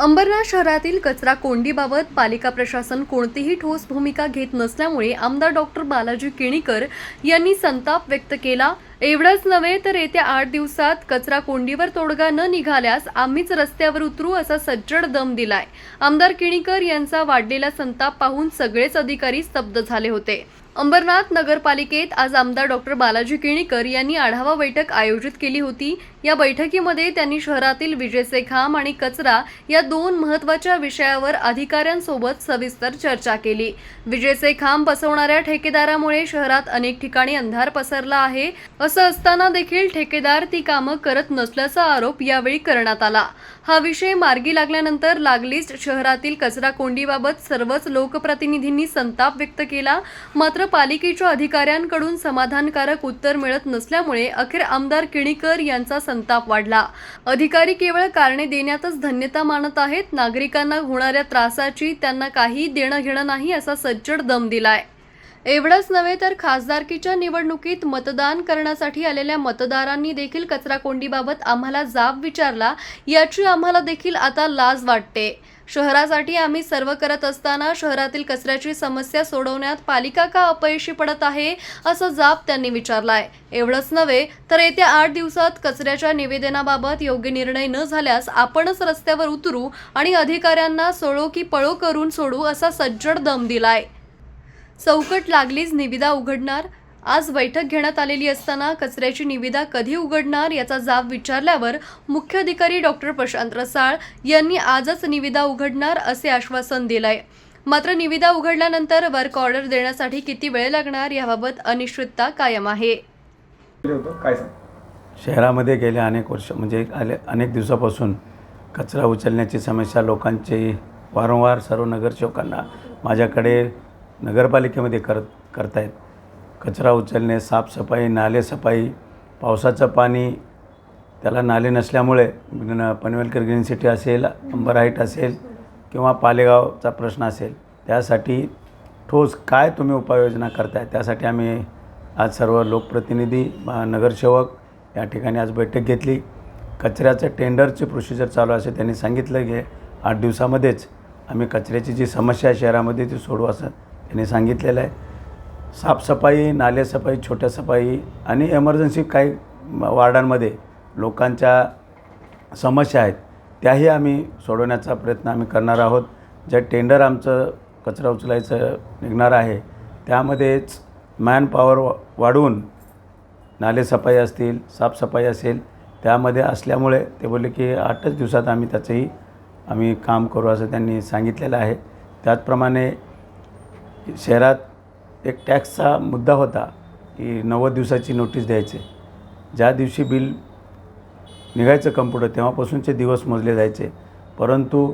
अंबरनाथ शहरातील कचरा कोंडीबाबत पालिका प्रशासन कोणतीही ठोस भूमिका घेत नसल्यामुळे आमदार डॉक्टर बालाजी किणीकर यांनी संताप व्यक्त केला. एवढंच नव्हे तर येत्या आठ दिवसात कचरा कोंडीवर तोडगा न निघाल्यास आम्हीच रस्त्यावर उतरू असा सज्जड दम दिलाय. आमदार किणीकर यांचा वाढलेला संताप पाहून सगळेच अधिकारी स्तब्ध झाले होते. अंबरनाथ नगरपालिकेत आज आमदार डॉक्टर बालाजी किणीकर यांनी आढावा बैठक आयोजित केली होती. या बैठकीमध्ये त्यांनी शहरातील विजेचे खांब आणि कचरा या दोन महत्त्वाच्या विषयावर अधिकाऱ्यांसोबत सविस्तर चर्चा केली. विजेचे खांब बसवणाऱ्या ठेकेदारामुळे शहरात अनेक ठिकाणी अंधार पसरला आहे. असं असताना देखील ठेकेदार ती कामं करत नसल्याचा आरोप यावेळी करण्यात आला. हा विषय मार्गी लागल्यानंतर लागलीच शहरातील कचरा कोंडीबाबत सर्वच लोकप्रतिनिधींनी संताप व्यक्त केला. मात्र पालिकेच्या अधिकाऱ्यांकडून समाधानकारक उत्तर मिळत नसल्यामुळे अखेर आमदार किणीकर यांचा संताप वाढला. अधिकारी केवळ कारणे देण्यातच धन्यता मानत आहेत. नागरिकांना होणाऱ्या त्रासाची त्यांना काही देणं घेणं नाही असा सज्जड दम दिलाय. एवढंच नव्हे तर खासदारकीच्या निवडणुकीत मतदान करण्यासाठी आलेल्या मतदारांनी देखील कचरा कोंडीबाबत आम्हाला जाब विचारला याची आम्हाला देखील आता लाज वाटते. शहरासाठी आम्ही सर्व करत असताना शहरातील कचऱ्याची समस्या सोडवण्यात पालिका का अपयशी पडत आहे असं जाब त्यांनी विचारलाय. एवढंच नव्हे तर येत्या आठ दिवसात कचऱ्याच्या निवेदनाबाबत योग्य निर्णय न झाल्यास आपणच रस्त्यावर उतरू आणि अधिकाऱ्यांना सोडो की पळो करून सोडू असा सज्जड दम दिलाय. चौकट लागलीच निविदा उघडणार. आज बैठक घेण्यात आलेली असताना कचऱ्याची निविदा कधी उघडणार याचा जाब विचारल्यावर मुख्य अधिकारी डॉक्टर प्रशांत रसाळ यांनी आजच निविदा उघडणार असे आश्वासन दिलंय. मात्र निविदा उघडल्यानंतर वर्क ऑर्डर देण्यासाठी किती वेळ लागणार याबाबत अनिश्चितता कायम आहे. शहरामध्ये गेल्या अनेक वर्ष म्हणजे आले अनेक दिवसापासून कचरा उचलण्याची समस्या लोकांची वारंवार सर्व नगरसेवकांना माझ्याकडे नगरपालिकेमध्ये करत करतायत. कचरा उचलणे साफसफाई नालेसफाई पावसाचं पाणी त्याला नाले नसल्यामुळे न- पनवेलकर ग्रीन सिटी असेल अंबर हाईट असेल किंवा पालेगावचा प्रश्न असेल त्यासाठी ठोस काय तुम्ही उपाययोजना करताय? त्यासाठी आम्ही आज सर्व लोकप्रतिनिधी नगरसेवक या ठिकाणी आज बैठक घेतली. कचऱ्याचं टेंडरची प्रोसिजर चालू असे त्यांनी सांगितलं. की आठ दिवसामध्येच आम्ही कचऱ्याची जी समस्या आहे शहरामध्ये ती सोडवू असं त्यांनी सांगितलेलं आहे. साफसफाई नालेसफाई छोट्या सफाई आणि एमर्जन्सी काही वार्डांमध्ये लोकांच्या समस्या आहेत त्याही आम्ही सोडवण्याचा प्रयत्न आम्ही करणार आहोत. जे टेंडर आमचं कचरा उचलायचं निघणार आहे त्यामध्येच मॅनपॉवर वाढवून नालेसफाई असतील साफसफाई असेल त्यामध्ये असल्यामुळे ते बोलले की आठच दिवसात आम्ही त्याचंही आम्ही काम करू असं त्यांनी सांगितलेलं आहे. त्याचप्रमाणे शहरात एक टॅक्सचा मुद्दा होता की नव्वद दिवसाची नोटीस द्यायचे. ज्या दिवशी बिल निघायचं कम्प्युटर तेव्हापासूनचे दिवस मोजले जायचे. परंतु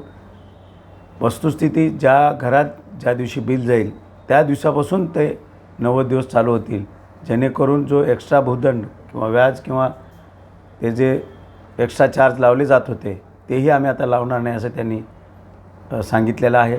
वस्तुस्थिती ज्या घरात ज्या दिवशी बिल जाईल त्या दिवसापासून ते नव्वद दिवस चालू होतील. जेणेकरून जो एक्स्ट्रा भूदंड किंवा व्याज किंवा ते जे एक्स्ट्रा चार्ज लावले जात होते तेही आम्ही आता लावणार नाही असं त्यांनी सांगितलेलं आहे.